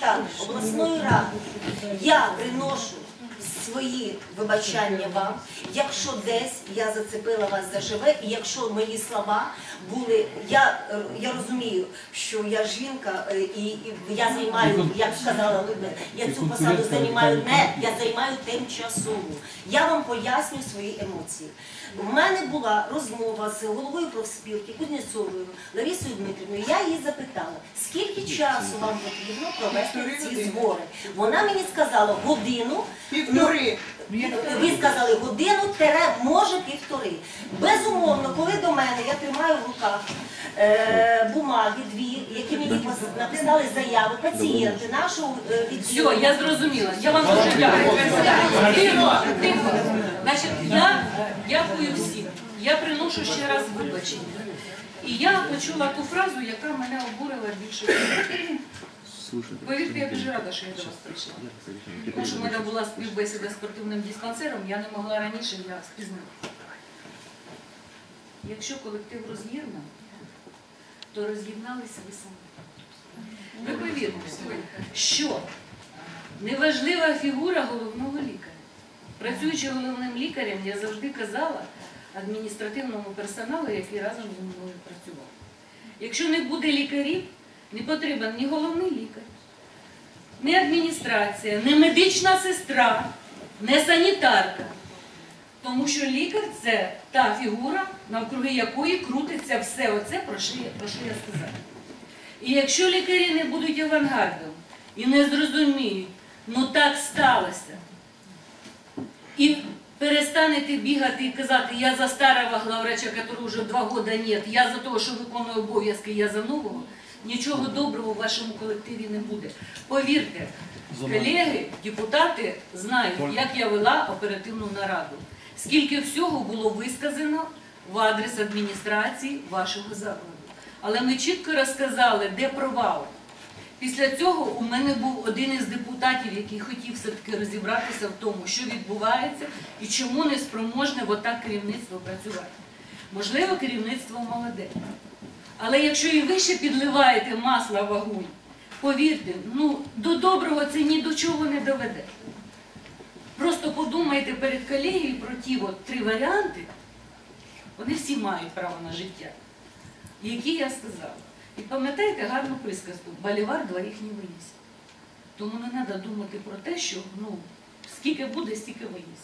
депутат обласної ради, я приношу свої вибачання вам, якщо десь я зацепила вас за живе, і якщо мої слова були, я, е, я розумію, що я жінка е, і, і я займаю, як сказала Людмила, я цю посаду займаю не, я займаю тимчасово. Я вам поясню свої емоції. У мене була розмова з головою профспілки Кузнєцовою Ларісою Дмитрівною. Я її запитала, скільки часу вам потрібно провести ці збори. Вона мені сказала годину. Півтори. Ви сказали годину, тере, може півтори. Безумовно, коли до мене я тримаю в руках е, бумаги дві, які мені пос- написали заяви, пацієнти нашого е, Все, я зрозуміла. Я вам дуже дякую. Тихо, тихо. Значить, я дякую всім. Я приношу ще раз вибачення. І я почула ту фразу, яка мене обурила більше. всього. Повірте, я дуже рада, що я до вас прийшла. Тому що в мене була співбесіда з спортивним диспансером, я не могла раніше, я спізнила. Якщо колектив роз'єднаний, то роз'єдналися ви самі. Ви повірте, що неважлива фігура головного лікаря. Працюючи головним лікарем, я завжди казала адміністративному персоналу, який разом зі мною працював. Якщо не буде лікарів, не потрібен ні головний лікар, ні адміністрація, ні медична сестра, ні санітарка. Тому що лікар це та фігура, навкруги якої крутиться все оце, про що я, сказала. І якщо лікарі не будуть авангардом і не зрозуміють, ну так сталося, і перестанете бігати і казати, я за старого главврача, якого вже два роки нет, я за того, що виконую обов'язки, я за нового, нічого доброго в вашому колективі не буде. Повірте, колеги, депутати знають, як я вела оперативну нараду. Скільки всього було висказано в адрес адміністрації вашого закладу. Але ми чітко розказали, де провал. Після цього у мене був один із депутатів, який хотів все-таки розібратися в тому, що відбувається і чому не спроможне отак керівництво працювати. Можливо, керівництво молоде. Але якщо і ви ще підливаєте масло в вогонь, повірте, ну до доброго це ні до чого не доведе. Просто подумайте перед колегією про ті от три варіанти, вони всі мають право на життя, які я сказала. І пам'ятаєте гарну присказку Балівар двоїх не виніс. Тому не треба думати про те, що ну, скільки буде, стільки виніс.